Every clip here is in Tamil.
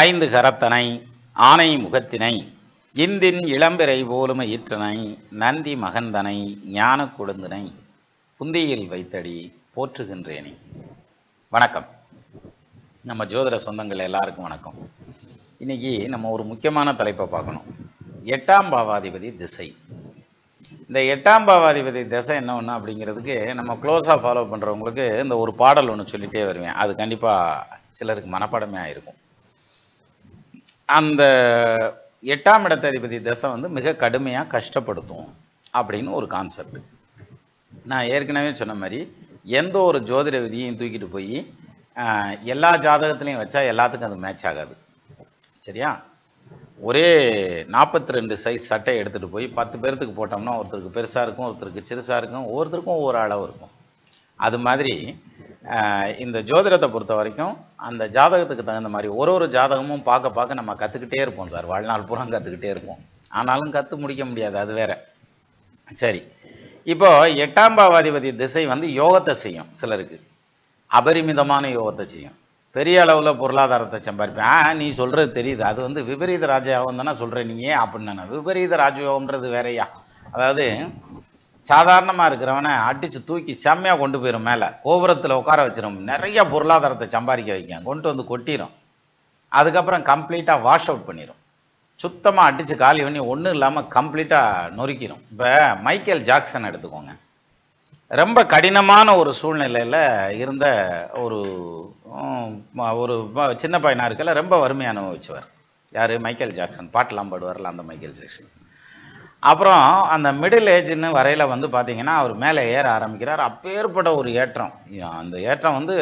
ஐந்து கரத்தனை ஆனை முகத்தினை இந்தின் இளம்பிறை போலும ஈற்றனை நந்தி மகந்தனை ஞான கொழுந்தினை புந்தியில் வைத்தடி போற்றுகின்றேனே. வணக்கம். நம்ம ஜோதிட சொந்தங்கள் எல்லாருக்கும் வணக்கம். இன்னைக்கு நம்ம ஒரு முக்கியமான தலைப்பை பார்க்கணும். எட்டாம் பாவாதிபதி திசை. இந்த எட்டாம் பாவாதிபதி திசை என்ன ஒன்று அப்படிங்கிறதுக்கு நம்ம க்ளோஸாக ஃபாலோ பண்ணுறவங்களுக்கு இந்த ஒரு பாடல் ஒன்று சொல்லிகிட்டே வருவேன். அது கண்டிப்பாக சிலருக்கு மனப்பாடமே ஆயிருக்கும். அந்த எட்டாம் இடத்ததிபதி தசை வந்து மிக கடுமையாக கஷ்டப்படுத்தும் அப்படின்னு ஒரு கான்செப்ட் நான் ஏற்கனவே சொன்ன மாதிரி எந்த ஒரு ஜோதிட விதியையும் தூக்கிட்டு போய் எல்லா ஜாதகத்துலையும் வச்சா எல்லாத்துக்கும் அது மேட்ச் ஆகாது. சரியா? ஒரே நாற்பத்தி ரெண்டு சைஸ் சட்டை எடுத்துகிட்டு போய் பத்து பேர்த்துக்கு போட்டோம்னா ஒருத்தருக்கு பெருசாக இருக்கும் ஒருத்தருக்கு சிறுசாக இருக்கும் ஒவ்வொருத்தருக்கும் ஒவ்வொரு அளவு இருக்கும். அது மாதிரி இந்த ஜோதிடத்தை பொறுத்த வரைக்கும் அந்த ஜாதகத்துக்கு தகுந்த மாதிரி ஒரு ஒரு ஜாதகமும் பார்க்க பார்க்க நம்ம கற்றுக்கிட்டே இருப்போம் சார். வாழ்நாள் பூரா கற்றுக்கிட்டே இருப்போம். ஆனாலும் கற்று முடிக்க முடியாது அது வேற. சரி. இப்போ எட்டாம் பாவாதிபதி திசை வந்து யோகத்தை செய்யும் சிலருக்கு. அபரிமிதமான யோகத்தை செய்யும். பெரிய அளவில் பொருளாதாரத்தை சம்பாதிப்பேன். ஆ நீ சொல்கிறது தெரியுது. அது வந்து விபரீத ராஜயோகம் தானே சொல்கிற நீ ஏன் அப்படின்னு விபரீத ராஜயோகம்ன்றது வேறையா? அதாவது சாதாரணமாக இருக்கிறவனை அடித்து தூக்கி செம்மையாக கொண்டு போயிடும் மேலே. கோபுரத்தில் உட்கார வச்சிடும் நிறைய பொருளாதாரத்தை சம்பாதிக்க வைக்கும் கொண்டு வந்து கொட்டிடும் அதுக்கப்புறம் கம்ப்ளீட்டாக வாஷ் அவுட் பண்ணிடும் சுத்தமாக அடித்து காலி பண்ணி ஒன்றும் இல்லாமல் கம்ப்ளீட்டாக நொறுக்கிடும் இப்போ மைக்கேல் ஜாக்சன் எடுத்துக்கோங்க. ரொம்ப கடினமான ஒரு சூழ்நிலையில் இருந்த ஒரு ஒரு சின்ன பையனாக இருக்கல ரொம்ப வறுமையை அனுபவிச்சவர். யார்? மைக்கேல் ஜாக்சன் பாட்டெலாம் பாடுவார்ல அந்த மைக்கேல் ஜாக்சன் அப்புறம் அந்த மிடில் ஏஜ்னு வரையில் வந்து பார்த்தீங்கன்னா அவர் மேலே ஏற ஆரம்பிக்கிறார். அப்பேற்பட்ட ஒரு ஏற்றம். அந்த ஏற்றம் வந்து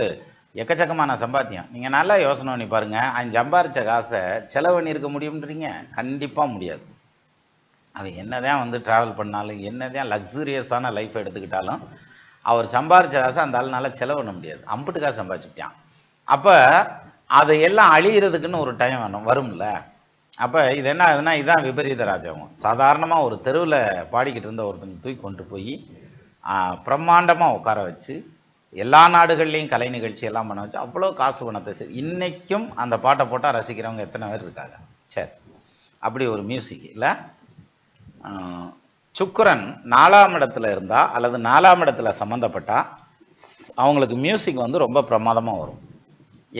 எக்கச்சக்கமான சம்பாத்தியம். நீங்கள் நல்லா யோசனை பண்ணி பாருங்கள் அவன் சம்பாரித்த காசை செலவு பண்ணியிருக்க முடியும்ன்றீங்க? கண்டிப்பாக முடியாது. அவன் என்னதான் வந்து ட்ராவல் பண்ணாலும் என்னதான் லக்ஸூரியஸான லைஃப் எடுத்துக்கிட்டாலும் அவர் சம்பாரித்த காசை அந்த ஆளுனால செலவு பண்ண முடியாது. அம்புட்டுக்காக சம்பாதிச்சுட்டான் அப்போ அதை எல்லாம் அழியிறதுக்குன்னு ஒரு டைம் வேணும் வரும்ல? அப்போ இது என்ன ஆகுதுன்னா இதுதான் விபரீத ராஜகம் சாதாரணமாக ஒரு தெருவில் பாடிக்கிட்டு இருந்த ஒருத்தங்க தூக்கி கொண்டு போய் பிரம்மாண்டமாக உட்கார வச்சு எல்லா நாடுகள்லேயும் கலை நிகழ்ச்சி எல்லாம் பண்ண வச்சு அவ்வளோ காசு பணத்தை சரி இன்றைக்கும் அந்த பாட்டை போட்டால் ரசிக்கிறவங்க எத்தனை பேர் இருக்காங்க? சரி அப்படி ஒரு மியூசிக் இல்லை. சுக்கரன் நாலாம் இடத்துல இருந்தால் அல்லது நாலாம் இடத்துல சம்மந்தப்பட்டால் அவங்களுக்கு மியூசிக் வந்து ரொம்ப பிரமாதமாக வரும்.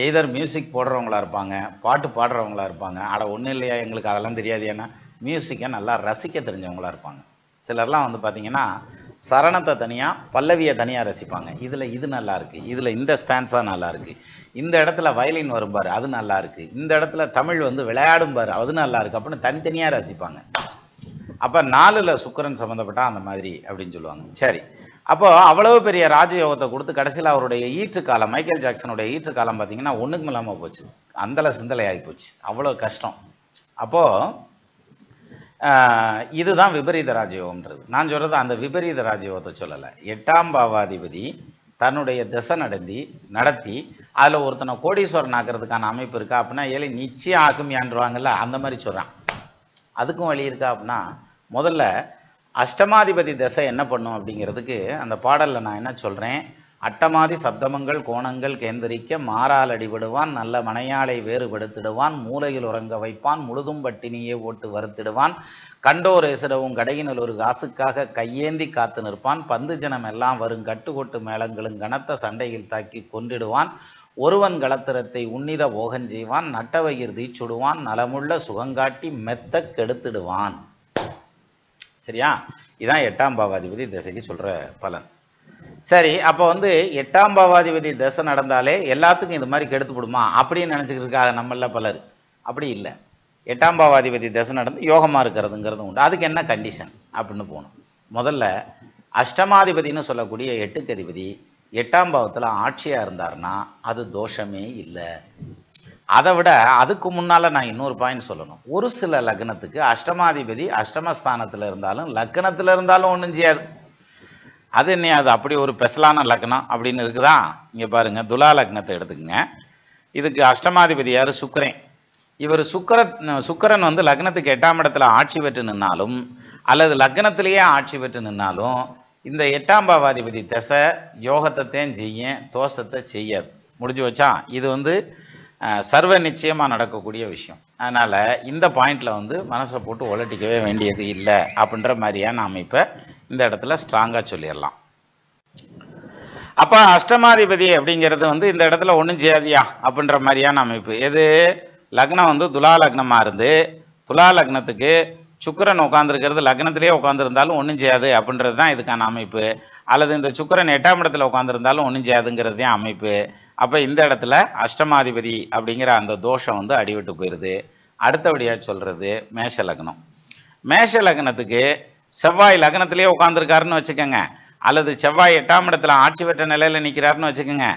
எய்தர் மியூசிக் போடுறவங்களா இருப்பாங்க பாட்டு பாடுறவங்களா இருப்பாங்க. அட ஒன்றும் இல்லையா எங்களுக்கு அதெல்லாம் தெரியாது. ஏன்னா மியூசிக்கை நல்லா ரசிக்க தெரிஞ்சவங்களா இருப்பாங்க. சிலர்லாம் வந்து பார்த்தீங்கன்னா சரணத்தை தனியாக பல்லவியை தனியாக ரசிப்பாங்க. இதில் இது நல்லா இருக்குது இதில் இந்த ஸ்டான்ஸாக நல்லா இருக்குது இந்த இடத்துல வயலின் வரும்பார் அது நல்லா இருக்குது இந்த இடத்துல தமிழ் வந்து விளையாடும்பார் அது நல்லா இருக்குது அப்படின்னு தனித்தனியாக ரசிப்பாங்க. அப்போ நாலில் சுக்கிரன் சம்மந்தப்பட்டால் அந்த மாதிரி அப்படின்னு சொல்லுவாங்க. சரி. அப்போ அவ்வளவு பெரிய ராஜயோகத்தை கொடுத்து கடைசியில் அவருடைய ஈற்று காலம் மைக்கேல் ஜாக்சனுடைய ஈற்று காலம் பார்த்தீங்கன்னா ஒன்றுக்கும் இல்லாமல் போச்சு. அந்தல சிந்தலை ஆகி போச்சு. அவ்வளோ கஷ்டம். அப்போ ஆஹ், இதுதான் விபரீத ராஜயோகம்ன்றது. நான் சொல்றது அந்த விபரீத ராஜயோகத்தை சொல்லலை. எட்டாம் பாவாதிபதி தன்னுடைய திசை நடந்தி நடத்தி அதில் ஒருத்தனை கோடீஸ்வரன் ஆக்கிறதுக்கான அமைப்பு இருக்கா அப்படின்னா ஏழை நிச்சயம் ஆக்குமியான்றாங்கல்ல அந்த மாதிரி சொல்கிறான் அதுக்கும் வழி இருக்கா அப்படின்னா முதல்ல அஷ்டமாதிபதி தசை என்ன பண்ணும் அப்படிங்கிறதுக்கு அந்த பாடலில் நான் என்ன சொல்கிறேன் அட்டமாதி சப்தமங்கள் கோணங்கள் கேந்திரிக்க மாறால் அடிபடுவான் நல்ல மனையாளை வேறுபடுத்திடுவான் மூலையில் உறங்க வைப்பான் முழுதும் பட்டினியே ஓட்டு வருத்திடுவான் கண்டோர் எசிடவும் கடையினில் ஒரு காசுக்காக கையேந்தி காத்து நிற்பான் பந்து ஜனம் எல்லாம் வரும் கட்டுக்கொட்டு மேளங்களும் கனத்த சண்டையில் தாக்கி கொன்றிடுவான் ஒருவன் களத்திரத்தை உன்னித ஓகஞ்செய்வான் நட்டவயிர் தீச்சுடுவான் நலமுள்ள சுகங்காட்டி மெத்த கெடுத்திடுவான். சரியா? இதான் எட்டாம் பாவாதிபதி தசைக்கு சொல்ற பலன். சரி அப்போ வந்து எட்டாம் பாவாதிபதி தசை நடந்தாலே எல்லாத்துக்கும் இது மாதிரி கெடுத்து விடுமா? அப்படின்னு நினச்சிக்கிட்டு இருக்காங்க நம்மள பலர். அப்படி இல்லை. எட்டாம் பாவாதிபதி தசை நடந்து யோகமாக இருக்கிறதுங்கிறது உண்டு. அதுக்கு என்ன கண்டிஷன் அப்படின்னு போகணும். முதல்ல அஷ்டமாதிபதின்னு சொல்லக்கூடிய எட்டுக்கு அதிபதி எட்டாம் பாவத்தில் ஆட்சியாக இருந்தாருன்னா அது தோஷமே இல்லை. அதை விட அதுக்கு முன்னால் நான் இன்னொரு பாயிண்ட் சொல்லணும். ஒரு சில லக்னத்துக்கு அஷ்டமாதிபதி அஷ்டமஸ்தானத்தில் இருந்தாலும் லக்னத்தில் இருந்தாலும் ஒன்றும் செய்யாது. அது என்ன அது அப்படி ஒரு பெசலான லக்னம் அப்படின்னு இருக்குதா? இங்கே பாருங்க துலா லக்னத்தை எடுத்துக்கங்க. இதுக்கு அஷ்டமாதிபதி யார்? சுக்கரன். இவர் சுக்கர சுக்கரன் வந்து லக்னத்துக்கு எட்டாம் இடத்துல ஆட்சி பெற்று நின்னாலும் அல்லது லக்னத்திலேயே ஆட்சி பெற்று நின்னாலும் இந்த எட்டாம் பாவாதிபதி திசை யோகத்தைத்தான் செய்யும் தோஷத்தை செய்யாது. முடிஞ்சு வச்சா இது வந்து சர்வ நிச்சயமாக நடக்கக்கூடிய விஷயம். அதனால் இந்த பாயிண்ட்டில் வந்து மனசை போட்டு உலட்டிக்கவே வேண்டியது இல்லை அப்படின்ற மாதிரியான அமைப்பை இந்த இடத்துல ஸ்ட்ராங்காக சொல்லிடலாம். அப்போ அஷ்டமாதிபதி அப்படிங்கிறது வந்து இந்த இடத்துல ஒன்றும் ஜாதியா அப்படின்ற மாதிரியான அமைப்பு. எது? லக்னம் வந்து துலா லக்னமாக இருந்து துலா லக்னத்துக்கு சுக்கிரன் உட்காந்துருக்கிறது லக்னத்திலேயே உட்காந்துருந்தாலும் ஒன்றும் செய்யாது அப்படின்றது தான் இதுக்கான அமைப்பு. அல்லது இந்த சுக்கரன் எட்டாம் இடத்துல உட்காந்துருந்தாலும் ஒன்றும் செய்யாதுங்கிறது தான் அமைப்பு. அப்போ இந்த இடத்துல அஷ்டமாதிபதி அப்படிங்கிற அந்த தோஷம் வந்து அடிவிட்டு போயிடுது அடுத்தபடியாக சொல்கிறது மேஷ லக்னம். மேஷ லக்னத்துக்கு செவ்வாய் லக்னத்திலேயே உட்காந்துருக்காருன்னு வச்சுக்கோங்க. அல்லது செவ்வாய் எட்டாம் இடத்துல ஆட்சி பெற்ற நிலையில் நிற்கிறாருன்னு வச்சுக்கோங்க.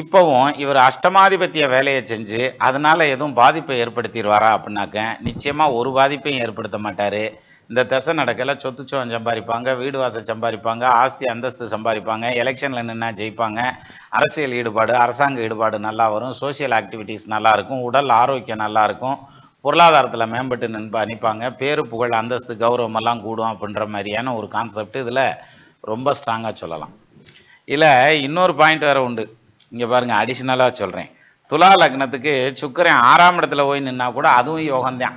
இப்போவும் இவர் அஷ்டமாதிபத்திய வேலையை செஞ்சு அதனால் எதுவும் பாதிப்பை ஏற்படுத்திடுவாரா அப்படின்னாக்க நிச்சயமாக ஒரு பாதிப்பையும் ஏற்படுத்த மாட்டார். இந்த தசை நடக்கல சொத்துச்சோம் சம்பாதிப்பாங்க வீடு வாசல் சம்பாதிப்பாங்க ஆஸ்தி அந்தஸ்து சம்பாதிப்பாங்க எலெக்ஷனில் நின்னா ஜெயிப்பாங்க. அரசியல் ஈடுபாடு அரசாங்க ஈடுபாடு நல்லா வரும் சோஷியல் ஆக்டிவிட்டீஸ் நல்லாயிருக்கும் உடல் ஆரோக்கியம் நல்லாயிருக்கும் பொருளாதாரத்தில் மேம்பட்டு நின்பா நிற்பாங்க பேரு புகழ் அந்தஸ்து கௌரவமெல்லாம் கூடும் அப்படின்ற மாதிரியான ஒரு கான்செப்ட் இதில் ரொம்ப ஸ்ட்ராங்காக சொல்லலாம். இல்லை இன்னொரு பாயிண்ட் வேறு உண்டு. இங்கே பாருங்க அடிஷ்னலாக சொல்கிறேன் துலா லக்னத்துக்கு சுக்கரன் ஆறாம் இடத்துல போய் நின்னா கூட அதுவும் யோகம்தான்.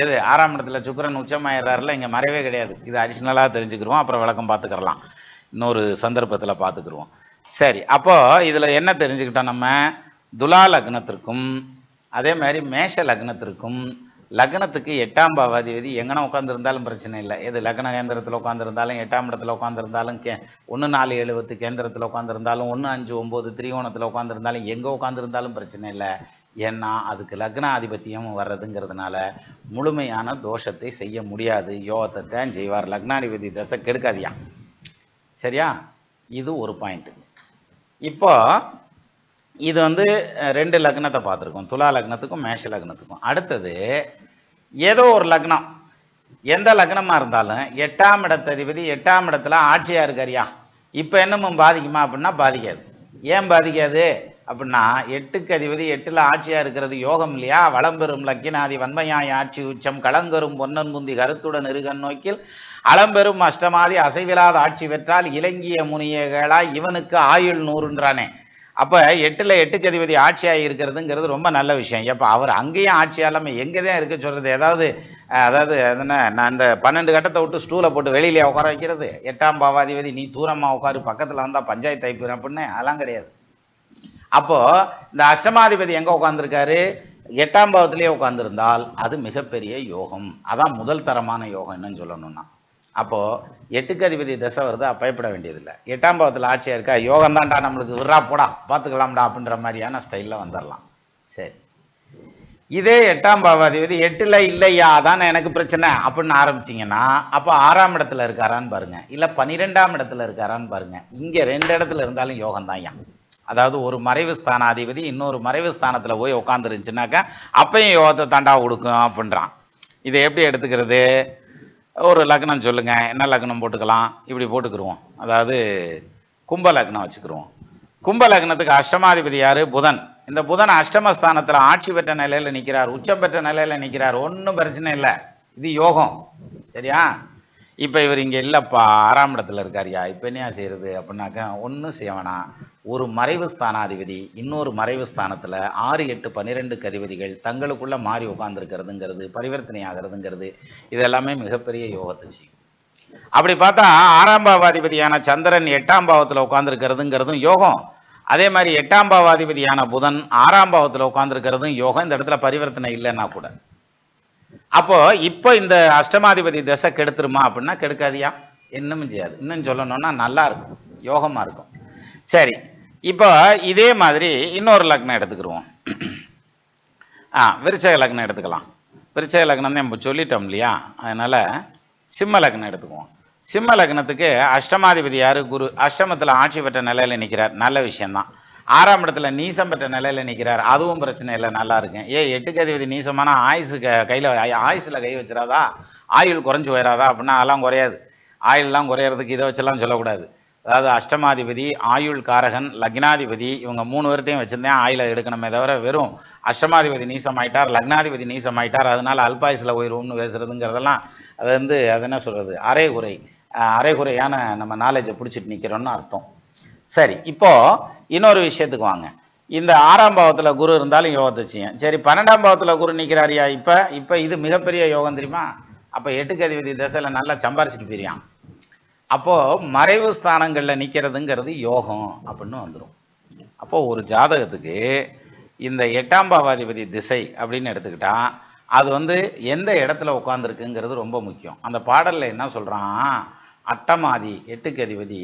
எது? ஆறாம் இடத்துல சுக்கரன் உச்சமாயிடுறாருல இங்கே மறைவே கிடையாது. இது அடிஷ்னலாக தெரிஞ்சுக்கிருவோம் அப்புறம் விளக்கம் பார்த்துக்கிறலாம். இன்னொரு சந்தர்ப்பத்தில் பார்த்துக்கிருவோம். சரி அப்போ இதில் என்ன தெரிஞ்சுக்கிட்டோம் நம்ம? துலா லக்னத்திற்கும் அதே மாதிரி மேஷ லக்னத்திற்கும் லக்னத்துக்கு எட்டாம் பாவாதிபதி எங்கன உட்காந்துருந்தாலும் பிரச்சனை இல்லை. எது லக்ன கேந்திரத்தில் உட்காந்துருந்தாலும் எட்டாம் இடத்துல உட்காந்துருந்தாலும் கே ஒன்று நாலு எழுபத்து கேந்திரத்தில் உட்காந்துருந்தாலும் ஒன்று அஞ்சு ஒம்பது திரிகோணத்தில் உட்காந்துருந்தாலும் எங்கே உட்காந்துருந்தாலும் பிரச்சனை இல்லை. ஏன்னா அதுக்கு லக்ன ஆதிபத்தியம் வர்றதுங்கிறதுனால முழுமையான தோஷத்தை செய்ய முடியாது. யோகத்தை தான் செய்வார். லக்னாதிபதி தசை கெடுக்காதியா சரியா? இது ஒரு பாயிண்ட் இப்போ இது வந்து ரெண்டு லக்னத்தை பார்த்துருக்கோம். துலா லக்னத்துக்கும் மேஷ லக்னத்துக்கும். அடுத்தது ஏதோ ஒரு லக்னம். எந்த லக்னமாக இருந்தாலும் எட்டாம் இடத்ததிபதி எட்டாம் இடத்துல ஆட்சியாக இருக்காரியா? இப்போ என்னமும் பாதிக்குமா அப்படின்னா பாதிக்காது. ஏன் பாதிக்காது அப்படின்னா எட்டுக்கு அதிபதி எட்டில் ஆட்சியாக இருக்கிறது யோகம் இல்லையா? வளம்பெறும் லக்கினாதி வன்மையாய் ஆட்சி உச்சம் களங்கரும் பொன்னன் முந்தி கருத்துடன் இருகன் நோக்கில் அளம்பெரும் அஷ்டமாதி அசைவிலாத ஆட்சி பெற்றால் இலங்கிய முனியர்களாய் இவனுக்கு ஆயுள் நூறுன்றானே. அப்போ எட்டில் எட்டுக்கு அதிபதி ஆட்சியாக இருக்கிறதுங்கிறது ரொம்ப நல்ல விஷயம். எப்போ அவர் அங்கேயும் ஆட்சியாலாம எங்கே தான் இருக்க சொல்கிறது ஏதாவது அதாவது என்ன நான் இந்த பன்னெண்டு கட்டத்தை விட்டு ஸ்டூலை போட்டு வெளியிலே உட்கார வைக்கிறது. எட்டாம் பாவாதிபதி நீ தூரமாக உட்காரு பக்கத்தில் வந்தால் பஞ்சாயத்து ஐப்பிடும் அப்படின்னு அதெல்லாம் கிடையாது. அப்போ இந்த அஷ்டமாதிபதி எங்கே உட்காந்துருக்காரு எட்டாம் பாவத்திலேயே உட்காந்துருந்தால் அது மிகப்பெரிய யோகம். அதான் முதல் தரமான யோகம் என்னன்னு சொல்லணும்னா. அப்போது எட்டுக்கு அதிபதி தசை வருதா பயப்பட வேண்டியதில்லை. எட்டாம் பாவத்தில் ஆட்சியா இருக்கா? யோகம் தான்டா நம்மளுக்கு விரா போடா பார்த்துக்கலாம்டா அப்படின்ற மாதிரியான ஸ்டைலில் வந்துடலாம் சரி. இதே எட்டாம் பாவாதிபதி எட்டில் இல்லையா? அதானே எனக்கு பிரச்சனை அப்படின்னு ஆரம்பிச்சீங்கன்னா அப்போ ஆறாம் இடத்துல இருக்காரான்னு பாருங்க. இல்லை பன்னிரெண்டாம் இடத்துல இருக்காரான்னு பாருங்க. இங்கே ரெண்டு இடத்துல இருந்தாலும் யோகம் தான் அதாவது ஒரு மறைவு ஸ்தானாதிபதி இன்னொரு மறைவு ஸ்தானத்தில் போய் உட்காந்துருந்துச்சுனாக்கா அப்பையும் யோகத்தை தாண்டா கொடுக்கும் அப்படின்றான். இதை எப்படி எடுத்துக்கிறது? ஒரு லக்னம் சொல்லுங்க என்ன லக்னம் போட்டுக்கலாம்? இப்படி போட்டுக்கிருவோம். அதாவது கும்ப லக்னம் வச்சுக்கிருவோம். கும்ப லக்னத்துக்கு அஷ்டமாதிபதி யாரு? புதன். இந்த புதன் அஷ்டமஸ்தானத்துல ஆட்சி பெற்ற நிலையில நிற்கிறார் உச்சம் பெற்ற நிலையில நிற்கிறார் ஒன்றும் பிரச்சனை இல்லை. இது யோகம். சரியா? இப்ப இவர் இங்க இல்லப்பா ஆறாம் இடத்துல இருக்காருயா இப்ப என்னையா செய்யறது அப்படின்னாக்க ஒன்றும் செய்ய வேணாம். ஒரு மறைவு ஸ்தானாதிபதி இன்னொரு மறைவு ஸ்தானத்தில் ஆறு எட்டு பன்னிரெண்டு கதிபதிகள் தங்களுக்குள்ள மாறி உட்கார்ந்துருக்கிறதுங்கிறது பரிவர்த்தனை ஆகிறதுங்கிறது இது எல்லாமே மிகப்பெரிய யோகத்தை செய்யும். அப்படி பார்த்தா ஆறாம் பாவாதிபதியான சந்திரன் எட்டாம் பாவத்தில் உட்காந்துருக்கிறதுங்கிறதும் யோகம். அதே மாதிரி எட்டாம் பாவாதிபதியான புதன் ஆறாம் பாவத்தில் உட்காந்துருக்கிறதும் யோகம். இந்த இடத்துல பரிவர்த்தனை இல்லைன்னா கூட. அப்போ இப்போ இந்த அஷ்டமாதிபதி தசை கெடுத்துருமா அப்படின்னா கெடுக்காதியா? இன்னமும் செய்யாது. இன்னும் சொல்லணும்னா நல்லா இருக்கும். யோகமாக இருக்கும். சரி. இப்போ இதே மாதிரி இன்னொரு லக்னம் எடுத்துக்கிருவோம். ஆ விருச்சக லக்னம் எடுத்துக்கலாம். விருச்சக லக்னம் நம்ம சொல்லிட்டோம் இல்லையா? அதனால் சிம்ம லக்னம் எடுத்துக்குவோம். சிம்ம லக்னத்துக்கு அஷ்டமாதிபதி யாரு? குரு. அஷ்டமத்தில் ஆட்சி பெற்ற நிலையில் நிற்கிறார் நல்ல விஷயம்தான். ஆறாம் இடத்துல நீசம் பெற்ற நிலையில் நிற்கிறார் அதுவும் பிரச்சனை இல்லை நல்லா இருக்கும் ஏ எட்டுக்கு அதிபதி நீசமான ஆயுசு க- கையில் ஆயுசில் கை வச்சிடாதா? ஆயுள் குறைஞ்சி போயிடாதா? அப்படின்னா அதெல்லாம் குறையாது. ஆயுள்லாம் குறையிறதுக்கு இதை வச்செல்லாம் சொல்லக்கூடாது. அதாவது அஷ்டமாதிபதி ஆயுள் காரகன் லக்னாதிபதி இவங்க மூணு பேர்த்தையும் வச்சுருந்தேன் ஆயில எடுக்கணுமே தவிர வெறும் அஷ்டமாதிபதி நீசமாயிட்டார் லக்னாதிபதி நீசமாயிட்டார் அதனால அல்பாயுசில் போயிடுவோம்னு பேசுகிறதுங்கிறதெல்லாம் அது வந்து அது என்ன சொல்கிறது அரைகுறை அரைகுறையான நம்ம நாலேஜை பிடிச்சிட்டு நிற்கிறோம்னு அர்த்தம். சரி இப்போது இன்னொரு விஷயத்துக்கு வாங்க. இந்த ஆறாம் பாவத்தில் குரு இருந்தாலும் யோகத்தை செய்யும். சரி பன்னெண்டாம் பாவத்தில் குரு நிற்கிறாரியா இப்போ? இப்போ இது மிகப்பெரிய யோகம் தெரியுமா? அப்போ எட்டுக்கு அதிபதி நல்லா சம்பாரிச்சிட்டு போயிருயான் அப்போ மறைவு ஸ்தானங்களில் நிற்கிறதுங்கிறது யோகம் அப்படின்னு வந்துடும் அப்போ ஒரு ஜாதகத்துக்கு இந்த எட்டாம் பாவாதிபதி திசை அப்படின்னு எடுத்துக்கிட்டா அது வந்து எந்த இடத்துல உட்காந்துருக்குங்கிறது ரொம்ப முக்கியம். அந்த பாடலில் என்ன சொல்கிறான் அட்டமாதி எட்டுக்கு அதிபதி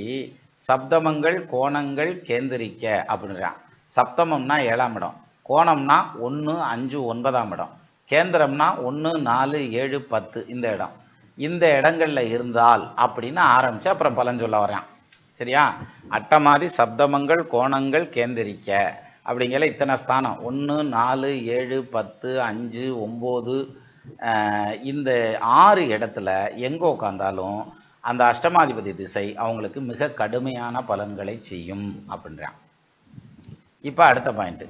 சப்தமங்கள் கோணங்கள் கேந்திரிக்க அப்படின்றான். சப்தமம்னா ஏழாம் இடம். கோணம்னா ஒன்று அஞ்சு ஒன்பதாம் இடம். கேந்திரம்னா ஒன்று நாலு ஏழு பத்து இந்த இடம். இந்த இடங்கள்ல இருந்தால் அப்படின்னு ஆரம்பிச்சு அப்புறம் பலன் சொல்ல வரான் சரியா? அட்டமாதி சப்தமங்கள் கோணங்கள் கேந்திரிக்க. அப்படிங்கிற இத்தனை ஸ்தானம். ஒன்று நாலு ஏழு பத்து அஞ்சு ஒம்பது இந்த ஆறு இடத்துல எங்கே உட்காந்தாலும் அந்த அஷ்டமாதிபதி திசை அவங்களுக்கு மிக கடுமையான பலன்களை செய்யும் அப்படின்றான். இப்போ அடுத்த பாயிண்ட்டு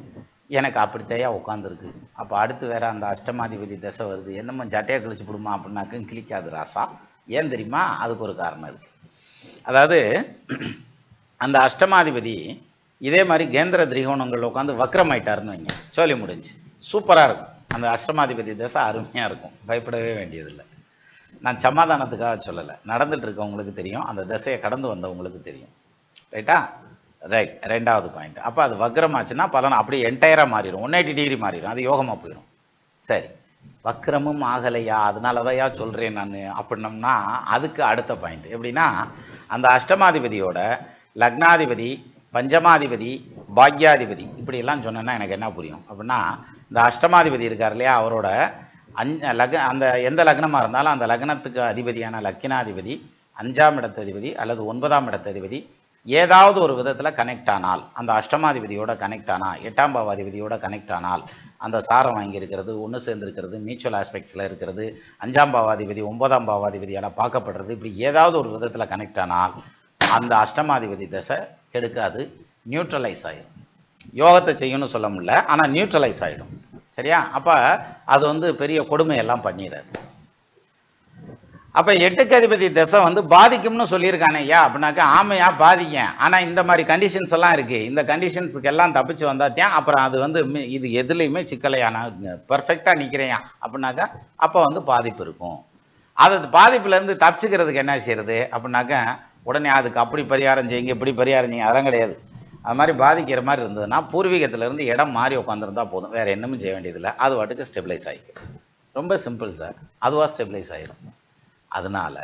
எனக்கு அப்படித்தையா உட்காந்துருக்கு அப்போ அடுத்து வேற அந்த அஷ்டமாதிபதி திசை வருது. என்னமோ ஜட்டையை கழிச்சு விடுமா அப்படின்னாக்கும் கிளிக்காது ராசா. ஏன் தெரியுமா? அதுக்கு ஒரு காரணம் இருக்கு. அதாவது அந்த அஷ்டமாதிபதி இதே மாதிரி கேந்திர திரிகோணங்கள் உட்காந்து வக்ரமாயிட்டாருன்னு வைங்க. சோலி முடிஞ்சு. சூப்பராக இருக்கும். அந்த அஷ்டமாதிபதி தசை அருமையாக இருக்கும். பயப்படவே வேண்டியதில்லை. நான் சமாதானத்துக்காக சொல்லலை. நடந்துட்டு இருக்கவங்களுக்கு தெரியும். அந்த திசையை கடந்து வந்தவங்களுக்கு தெரியும். ரைட்டா? ரைட் ரெண்டாவது பாயிண்ட் அப்போ அது வக்ரமாச்சுன்னா பலன் அப்படியே என்டையராக மாறிடும் ஒன் எயிட்டி டிகிரி மாறிடும் அது யோகமாக போயிடும் சரி. வக்ரமும் ஆகலையா? அதனால தான்யா சொல்கிறேன் நான். அப்படின்னம்னா அதுக்கு அடுத்த பாயிண்ட் எப்படின்னா அந்த அஷ்டமாதிபதியோட லக்னாதிபதி பஞ்சமாதிபதி பாக்யாதிபதி இப்படியெல்லாம் சொன்னேன்னா எனக்கு என்ன புரியும்? அப்படின்னா இந்த அஷ்டமாதிபதி இருக்கார் இல்லையா? அவரோட அஞ்ச லக அந்த எந்த லக்னமாக இருந்தாலும் அந்த லக்னத்துக்கு அதிபதியான லக்கினாதிபதி அஞ்சாம் இடத்ததிபதி அல்லது ஒன்பதாம் இடத்ததிபதி ஏதாவது ஒரு விதத்தில் கனெக்ட் ஆனால் அந்த அஷ்டமாதிபதியோட கனெக்ட் ஆனால் எட்டாம் பாவாதிபதியோட கனெக்ட் ஆனால் அந்த சாரம் வாங்கியிருக்கிறது ஒன்று சேர்ந்துருக்கிறது மியூச்சுவல் ஆஸ்பெக்ட்ஸில் இருக்கிறது அஞ்சாம் பாவாதிபதி ஒன்பதாம் பாவாதிபதியால் பார்க்கப்படுறது இப்படி ஏதாவது ஒரு விதத்தில் கனெக்ட் ஆனால் அந்த அஷ்டமாதிபதி தசை கெடுக்காது நியூட்ரலைஸ் ஆகிடும் யோகத்தை செய்யணும்னு சொல்ல முடியல ஆனால் நியூட்ரலைஸ் ஆகிடும் சரியா? அப்போ அது வந்து பெரிய கொடுமையெல்லாம் பண்ணிடாது அப்போ எட்டுக்கு அதிபதி திசை வந்து பாதிக்கும்னு சொல்லியிருக்கானே ஐயா அப்படின்னாக்கா ஆமையா பாதிக்க ஆனால் இந்த மாதிரி கண்டிஷன்ஸ் எல்லாம் இருக்குது இந்த கண்டிஷன்ஸுக்கு எல்லாம் தப்பிச்சு வந்தாத்தான் அப்புறம் அது வந்து இது எதுலேயுமே சிக்கலையா நான் பர்ஃபெக்டாக நிற்கிறேயா அப்படின்னாக்கா அப்போ வந்து பாதிப்பு இருக்கும். அது பாதிப்புலேருந்து தப்பிச்சுக்கிறதுக்கு என்ன செய்யறது? அப்படின்னாக்கா உடனே அதுக்கு அப்படி பரிகாரம் செய்யுங்க இப்படி பரிகாரம் செய்யுங்க அதெல்லாம் கிடையாது. அது மாதிரி பாதிக்கிற மாதிரி இருந்ததுன்னா பூர்வீகத்திலேருந்து இடம் மாறி உட்காந்துருந்தா போதும். வேறு என்னமும் செய்ய வேண்டியதில்லை. அது வாட்டுக்கு ஸ்டெபிளைஸ் ஆகிக்கும் ரொம்ப சிம்பிள் சார் அதுவா ஸ்டெபிளைஸ் ஆகிடும் அதனால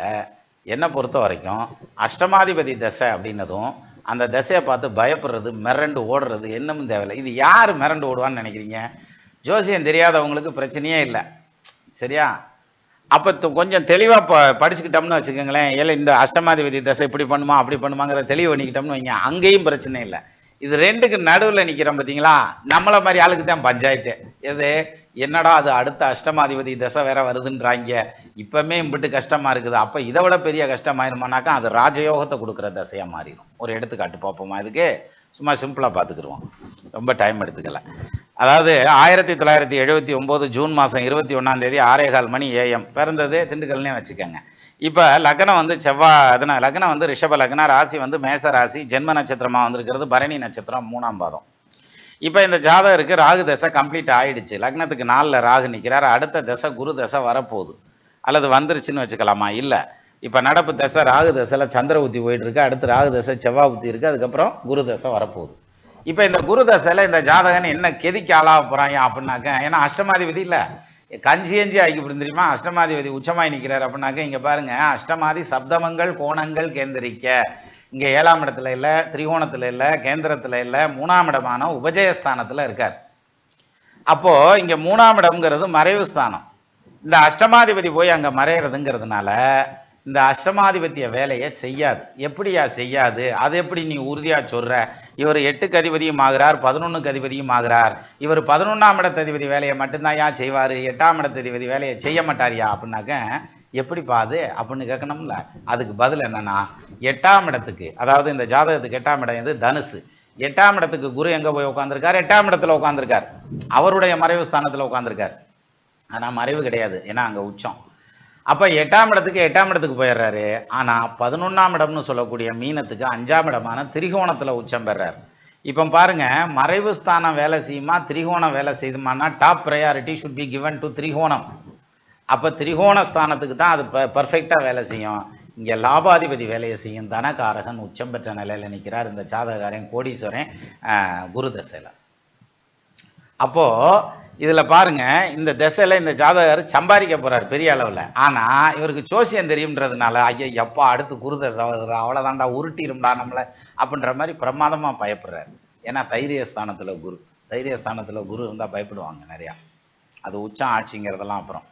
என்னை பொறுத்த வரைக்கும் அஷ்டமாதிபதி தசை அப்படின்னதும் அந்த தசையை பார்த்து பயப்படுறது மிரண்டு ஓடுறது என்னமும் தேவையில்லை. இது யார் மிரண்டு ஓடுவான்னு நினைக்கிறீங்க? ஜோசியம் தெரியாதவங்களுக்கு பிரச்சனையே இல்லை. சரியா? அப்போ கொஞ்சம் தெளிவாக ப படிச்சுக்கிட்டோம்னு வச்சுக்கோங்களேன். இல்லை இந்த அஷ்டமாதிபதி தசை இப்படி பண்ணுமா அப்படி பண்ணுமாங்கிற தெளிவு பண்ணிக்கிட்டோம்னு வைங்க. அங்கேயும் பிரச்சனை இல்லை. இது ரெண்டுக்கு நடுவில் நிற்கிறோம் பார்த்தீங்களா நம்மளை மாதிரி ஆளுக்கு தான் பஞ்சாயத்து. எது? என்னடா அது அடுத்த அஷ்டமாதிபதி தசை வேற வருதுன்றாங்க. இப்பவுமே இம்பிட்டு கஷ்டமா இருக்குது. அப்போ இதை விட பெரிய கஷ்டமாயிருமானாக்கா அது ராஜயோகத்தை கொடுக்குற தசையாக மாறிடும். ஒரு எடுத்துக்காட்டு பார்ப்போமா இதுக்கு? சும்மா சிம்பிளாக பார்த்துக்குருவோம். ரொம்ப டைம் எடுத்துக்கல. அதாவது ஆயிரத்தி தொள்ளாயிரத்தி எழுபத்தி ஒம்பது ஜூன் மாதம் இருபத்தி ஒன்றாம் தேதி மணி ஏஎம் பிறந்தது திண்டுக்கல்னே வச்சுக்கோங்க. இப்போ லக்னம் வந்து செவ்வாய் அதனால் லக்னம் வந்து ரிஷப லக்னம் ராசி வந்து மேச ராசி ஜென்ம நட்சத்திரமாக வந்திருக்கிறது பரணி நட்சத்திரம் மூணாம் பாதம். இப்போ இந்த ஜாதகருக்கு ராகு தசை கம்ப்ளீட் ஆயிடுச்சு. லக்னத்துக்கு நாலில் ராகு நிற்கிறார் அடுத்த தசை குரு தசை வரப்போகுது. அல்லது வந்துருச்சுன்னு வச்சுக்கலாமா? இல்லை. இப்போ நடப்பு தசை ராகு தசையில் சந்திர புத்தி போயிட்டுருக்கு. அடுத்து ராகு தசை செவ்வாய் புத்தி இருக்குது அதுக்கப்புறம் குரு தசை வரப்போகுது. இப்போ இந்த குரு தசையில் இந்த ஜாதகன் என்ன கெதிக்கு ஆளாக போகிறாங்க அப்படின்னாக்க ஏன்னா அஷ்டமாதிபதி இல்லை. கஞ்சி எஞ்சி ஆகிப்படும் தெரியுமா? அஷ்டமாதிபதி உச்சமாய் நிற்கிறார் அப்படின்னாக்க இங்கே பாருங்க அஷ்டமாதி சப்தமங்கள் கோணங்கள் கேந்திரிக்க. இங்கே ஏழாம் இடத்துல இல்லை திரிகோணத்தில் இல்லை கேந்திரத்தில் இல்லை மூணாம் இடமான உபஜயஸ்தானத்தில் இருக்கார். அப்போ இங்க மூணாம் இடம்ங்கிறது மறைவு ஸ்தானம். இந்த அஷ்டமாதிபதி போய் அங்க மறையிறதுங்கிறதுனால இந்த அஷ்டமாதிபத்திய வேலையை செய்யாது. எப்படியா செய்யாது? அது எப்படி நீ உறுதியாக சொல்கிற இவர் எட்டுக்கு அதிபதியும் ஆகிறார் பதினொன்று அதிபதியும் ஆகிறார். இவர் பதினொன்னாம் இடத்ததிபதி வேலையை மட்டும்தான் ஏன் செய்வார் எட்டாம் இடத்ததிபதி வேலையை செய்ய மாட்டாரியா அப்படின்னாக்க எப்படிப்பா அது? அப்படின்னு கேட்கணும்ல. அதுக்கு பதில் என்னன்னா எட்டாம் இடத்துக்கு அதாவது இந்த ஜாதகத்துக்கு எட்டாம் இடம் எது? தனுசு. எட்டாம் இடத்துக்கு குரு எங்கே போய் உட்காந்துருக்கார் எட்டாம் இடத்துல உட்காந்துருக்கார் அவருடைய மறைவு ஸ்தானத்தில் உட்காந்துருக்கார் ஆனால் மறைவு கிடையாது. ஏன்னா அங்கே உச்சம். அப்ப எட்டாம் இடத்துக்கு எட்டாம் இடத்துக்கு போயிடுறாரு. ஆனா பதினொன்னாம் இடம்னு சொல்லக்கூடிய மீனத்துக்கு அஞ்சாம் இடமான திரிகோணத்துல உச்சம் பெறார். இப்போ பாருங்க மறைவு ஸ்தானம் வேலை செய்யுமா திரிகோணம் வேலை செய்யுமானா top priority should be given to திரிகோணம். அப்போ திரிகோண ஸ்தானத்துக்கு தான் அது பர்ஃபெக்டாக வேலை செய்யும். இங்கே லாபாதிபதி வேலையை செய்யும் தனகாரகன் உச்சம் பெற்ற நிலையில் நிற்கிறார் இந்த ஜாதகாரன் கோடீஸ்வரன் ஆஹ், குரு தசையில். அப்போ இதுல பாருங்க இந்த திசையில இந்த ஜாதகர் சம்பாதிக்க போறார் பெரிய அளவுல. ஆனா இவருக்கு ஜோசியம் தெரியுன்றதுனால ஐயா எப்பா அடுத்து குரு தசை வருது உருட்டிரும்டா நம்மள அப்படின்ற மாதிரி பிரமாதமா பயப்படுறாரு. ஏன்னா தைரியஸ்தானத்துல குரு. தைரியஸ்தானத்துல குரு இருந்தா பயப்படுவாங்க நிறையா. அது உச்சம் ஆட்சிங்கிறதெல்லாம் அப்புறம்.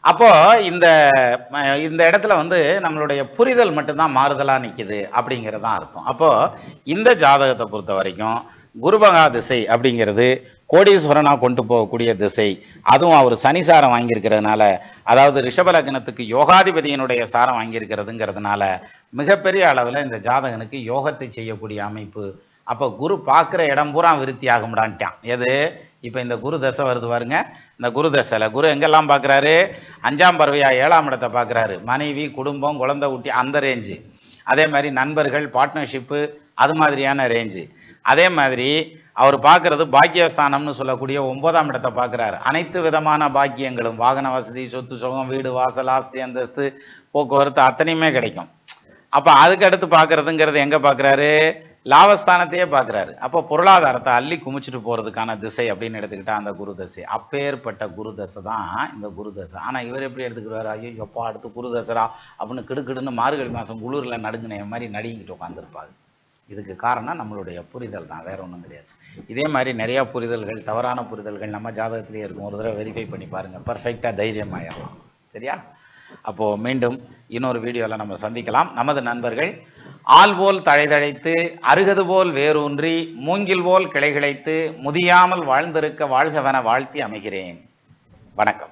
அப்போ இந்த இந்த இடத்துல வந்து நம்மளுடைய புரிதல் மட்டும்தான் மாறுதலா நிக்குது அப்படிங்கிறது தான் அர்த்தம். அப்போ இந்த ஜாதகத்தை பொறுத்த வரைக்கும் குருபகா திசை அப்படிங்கிறது கோடீஸ்வரனா கொண்டு போகக்கூடிய திசை. அதுவும் அவர் சனி சாரம் வாங்கியிருக்கிறதுனால அதாவது ரிஷபலக்னத்துக்கு யோகாதிபதியினுடைய சாரம் வாங்கியிருக்கிறதுங்கிறதுனால மிகப்பெரிய அளவில் இந்த ஜாதகனுக்கு யோகத்தை செய்யக்கூடிய அமைப்பு. அப்போ குரு பார்க்குற இடம் பூரா விருத்தி ஆகும்டான்ட்டான். எது? இப்போ இந்த குரு தசை வருது பாருங்க. இந்த குரு தசையில் குரு எங்கெல்லாம் பார்க்குறாரு? அஞ்சாம் பறவையா ஏழாம் இடத்தை பார்க்குறாரு. மனைவி குடும்பம் குழந்தை ஊட்டி அந்த ரேஞ்சு அதே மாதிரி நண்பர்கள் பார்ட்னர்ஷிப்பு அது மாதிரியான ரேஞ்சு அதே மாதிரி அவர் பார்க்கறது பாக்கியஸ்தானம்னு சொல்லக்கூடிய ஒன்பதாம் இடத்தை பார்க்குறாரு. அனைத்து விதமான பாக்கியங்களும் வாகன வசதி சொத்து சுகம் வீடு வாசல் ஆஸ்தி அந்தஸ்து போக்குவரத்து அத்தனையுமே கிடைக்கும். அப்போ அதுக்கு அடுத்து பார்க்கறதுங்கிறது எங்கே பார்க்குறாரு? லாபஸ்தானத்தையே பார்க்குறாரு. அப்போ பொருளாதாரத்தை அள்ளி குமிச்சிட்டு போகிறதுக்கான திசை அப்படின்னு எடுத்துக்கிட்டா அந்த குரு தசை. அப்பேற்பட்ட குரு தசை தான் இந்த குரு தசை. ஆனால் இவர் எப்படி எடுத்துக்கிறாரு? ஐயோ எப்பா அடுத்து குரு தசரா அப்படின்னு கிடுக்கிடுன்னு மார்கழி மாதம் குளிரில் நடுங்கின மாதிரி நடுங்கிட்டு உட்காந்துருப்பாங்க இதுக்கு காரணம் நம்மளுடைய புரிதல் தான் வேற ஒன்றும் கிடையாது. இதே மாதிரி நிறைய புரிதல்கள் தவறான புரிதல்கள் நம்ம ஜாதகத்திலே இருக்கும். ஒரு தடவை வெரிஃபை பண்ணி பாருங்க. பர்ஃபெக்டாக தைரியமாயிடலாம் சரியா? அப்போ மீண்டும் இன்னொரு வீடியோவில் நம்ம சந்திக்கலாம். நமது நண்பர்கள் ஆள் போல் தழைதழைத்து அருகது போல் வேரூன்றி மூங்கில் போல் கிளைகிழைத்து முதியாமல் வாழ்ந்திருக்க வாழ்கவென வாழ்த்தி அமைகிறேன். வணக்கம்.